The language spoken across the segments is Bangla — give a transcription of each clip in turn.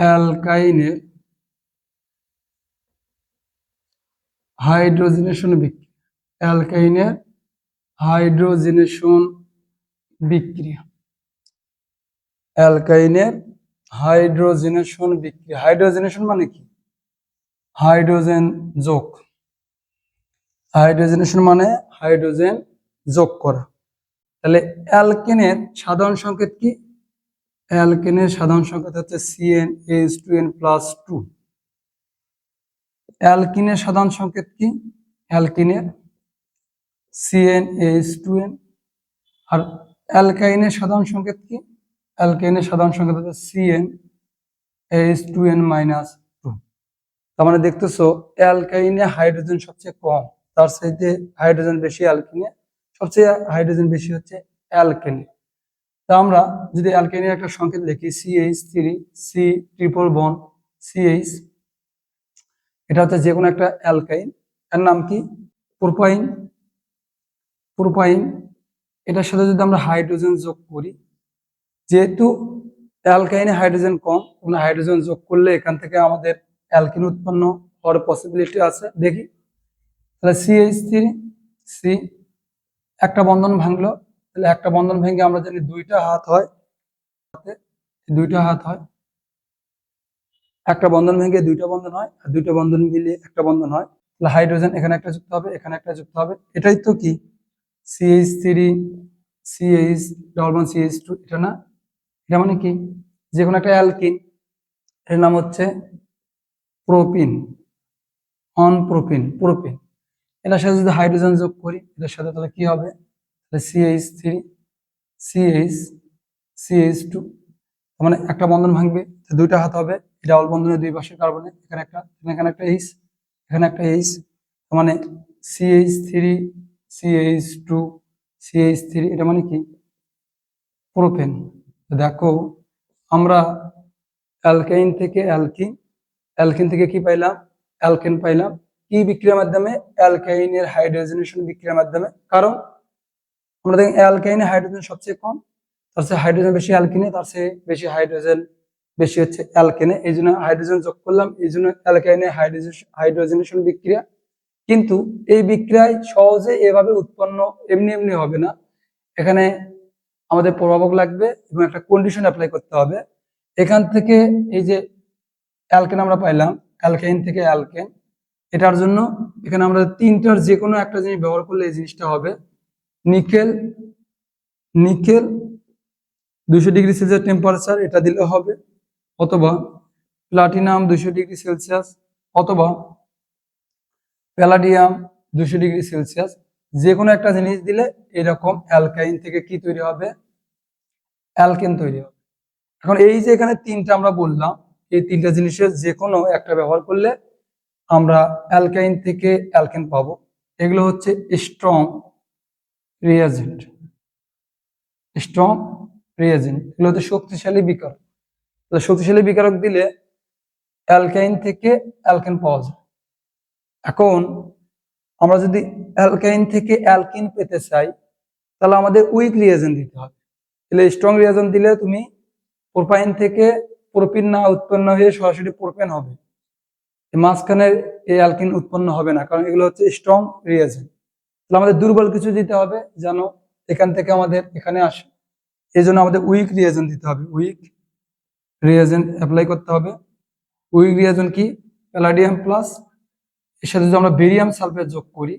অ্যালকাইনের হাইড্রোজেনেশন বিক্রিয়া, অ্যালকাইনের হাইড্রোজেনেশন বিক্রিয়া। অ্যালকাইনের হাইড্রোজেনেশন বিক্রিয়া, হাইড্রোজেনেশন মানে কি? হাইড্রোজেন যোগ। হাইড্রোজেনেশন মানে হাইড্রোজেন যোগ করা। তাহলে অ্যালকেনের সাধারণ সংকেত কি? অ্যালকেনের সাধারণ সংকেত হচ্ছে CN H two N plus two অ্যালকিনের সাধারণ সংকেত কি? অ্যালকিনের সিএন এইচ টু এন আর অ্যালকাইনের সাধারণ সংকেত কি? অ্যালকাইনের সাধারণ সংকেত হচ্ছে CN H two N minus two তার মানে দেখতেছো, অ্যালকাইনে হাইড্রোজেন সবচেয়ে কম। তার সাথে হাইড্রোজেন বেশি অ্যালকিনে, সবচেয়ে হাইড্রোজেন বেশি হচ্ছে অ্যালকেনে। তা আমরা যদি অ্যালকেনের একটা সংকেত লিখি CH three C triple bond CH এটা হচ্ছে যে কোনো একটা অ্যালকাইন। এর নাম কি? প্রোপাইন। প্রোপাইন, এটার সাথে যদি আমরা হাইড্রোজেন যোগ করি, যেহেতু অ্যালকাইনে হাইড্রোজেন কম কোনো হাইড্রোজেন যোগ করলে এখান থেকে আমাদের অ্যালকিন উৎপন্ন হওয়ার পসিবিলিটি আছে। দেখি। তাহলে সিএইচ থ্রি সি একটা বন্ধন ভাঙলো। তাহলে একটা বন্ধন ভেঙে আমরা জানি দুইটা হাত হয় হাতে দুইটা হাত হয়। একটা বন্ধন ভেঙে দুইটা বন্ধন হয় আর দুইটা বন্ধন মিলিয়ে একটা বন্ধন হয়। তাহলে হাইড্রোজেন এখানে একটা যুক্ত হবে, এখানে একটা যুক্ত হবে। এটাই তো কি? CH three CH double one CH two এটা না? এটা মানে কি? যে কোনো একটা অ্যালকিন, এর নাম হচ্ছে প্রোপিন, অন প্রোপিন প্রোপিন। এটার সাথে যদি হাইড্রোজেন যোগ করি, এটার সাথে তাহলে কি হবে? তাহলে CH three CH CH two মানে একটা বন্ধন ভাঙবে দুইটা হাত হবে ডাবল বন্ধনের দুই পাশে কার্বনে, এখানে একটা এখানে একটা এইচ এখানে একটা এইচ মানে CH three CH two CH three এটা মানে কি? প্রোপেন দেখো, আমরা অ্যালকাইন থেকে অ্যালকিন অ্যালকিন থেকে কি পাইলাম? অ্যালকেন পাইলাম, কি বিক্রিয়ার মাধ্যমে? অ্যালকাইনের হাইড্রোজেনেশন বিক্রিয়ার মাধ্যমে। কারণ আমরা দেখি অ্যালকাইনে হাইড্রোজেন সবচেয়ে কম, তার চেয়ে হাইড্রোজেন বেশি অ্যালকিনে, তার চেয়ে বেশি হাইড্রোজেন বেশি হচ্ছে অ্যালকেনে। এই জন্য হাইড্রোজেন যোগ করলাম, এই জন্য অ্যালকাইনে হাইড্রোজেন, হাইড্রোজেনেশন বিক্রিয়া। কিন্তু এই বিক্রিয়ায় সহজে এভাবে উৎপন্ন এমনি এমনি হবে না। এখানে আমাদের প্রভাবক লাগবে এবং একটা কন্ডিশন অ্যাপ্লাই করতে হবে। এখান থেকে এই যে অ্যালকেন আমরা পাইলাম, অ্যালকাইন থেকে অ্যালকেন, এটার জন্য এখানে আমরা তিনটার যে কোনো একটা জিনিস ব্যবহার করলে এই জিনিসটা হবে। নিকেল নিকেল দুশো ডিগ্রি সেলসিয়াস টেম্পারেচার এটা দিলে হবে। অথবা প্লাটিনাম দুশো ডিগ্রি সেলসিয়াস, অথবা প্যালাডিয়াম দুশো ডিগ্রি সেলসিয়াস। যে কোনো একটা জিনিস দিলে এরকম অ্যালকাইন থেকে কি তৈরি হবে? অ্যালকেন তৈরি হবে। এখন এই যে এখানে তিনটা আমরা বললাম, এই তিনটা জিনিসের যে কোনো একটা ব্যবহার করলে আমরা অ্যালকাইন থেকে অ্যালকেন পাবো। এগুলো হচ্ছে স্ট্রং রিয়াজেন্ট স্ট্রং রিয়াজেন্ট এগুলো হচ্ছে শক্তিশালী বিকারক। শক্তিশালী বিকারক দিলে অ্যালকাইন থেকে অ্যালকেন পাওয়া যায়। এখন আমরা যদি অ্যালকাইন থেকে অ্যালকিন পেতে চাই, তাহলে আমাদের উইক রিয়াজেন্ট দিতে হবে। তাহলে স্ট্রং রিয়াজেন্ট দিলে তুমি প্রোপাইন থেকে প্রোপিন না উৎপন্ন হয়ে সরাসরি প্রোপেন হবে। এই মাঝখানের এই অ্যালকিন উৎপন্ন হবে না, কারণ এগুলো হচ্ছে স্ট্রং রিয়াজেন্ট তাহলে আমাদের দুর্বল কিছু দিতে হবে যেন এখান থেকে আমাদের এখানে আসে। এই জন্য আমাদের উইক রিয়াজেন্ট দিতে হবে। উইক রিয়াজেন্ট অ্যাপ্লাই করতে হবে। উইক রিয়াজেন্ট কি? প্যালাডিয়াম প্লাস এর সাথে যদি আমরা বেরিয়াম সালফেট যোগ করি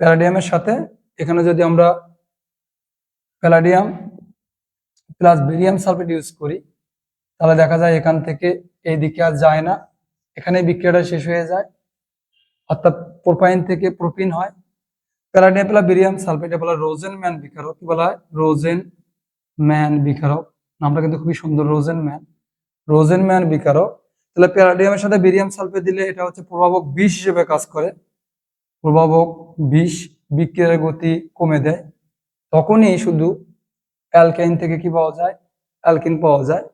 প্যালাডিয়ামের সাথে এখানে যদি আমরা palladium plus barium sulphate use করি, তাহলে দেখা যায় এখান থেকে এই দিকে আর যায় না। এখানে বিক্রিয়াটা শেষ হয়ে যায়। অর্থাৎ প্রোপাইন থেকে প্রোপিন হয়। প্যালাডিয়াম প্লাস বেরিয়াম সালফেট বলা রোজেন ম্যান বিকারক, কি বলা হয়? রোজেন ম্যান বিকারক। নামটা কিন্তু খুবই সুন্দর, রোজেন ম্যান। রোজেন ম্যান বিকারক। তাহলে প্যারাডিয়ামের সাথে বেরিয়াম সালফেট দিলে এটা হচ্ছে প্রভাবক বিষ হিসেবে কাজ করে। প্রভাবক বিষ বিক্রিয়ার গতি কমে দেয়। তখনই শুধু অ্যালকাইন থেকে কি পাওয়া যায়? অ্যালকিন পাওয়া যায়।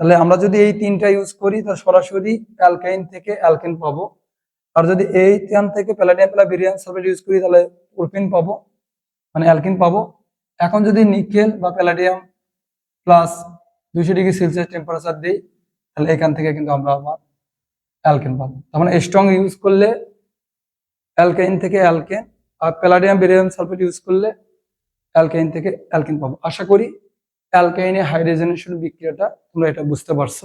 তাহলে আমরা যদি এই তিনটা ইউজ করি, তাহলে সরাসরি অ্যালকাইন থেকে অ্যালকিন পাবো। আর যদি এই তিন থেকে প্যালাডিয়াম প্লা বেরিয়াম সালফেট ইউজ করি, তাহলে প্রোপিন পাবো মানে অ্যালকিন পাবো। এখন যদি নিকেল বা প্যালাডিয়াম প্লাস দুইশো ডিগ্রি সেলসিয়াস টেম্পারেচার দিই, তাহলে এখান থেকে কিন্তু আমরা আবার অ্যালকেন পাবো। তার মানে স্ট্রং ইউজ করলে অ্যালকাইন থেকে অ্যালকেন আর প্যালাডিয়াম বেরিয়াম সালফেট ইউজ করলে অ্যালকাইন থেকে অ্যালকেন পাবো। আশা করি অ্যালকাইনে হাইড্রোজেনেশন বিক্রিয়াটা তোমরা এটা বুঝতে পারছ।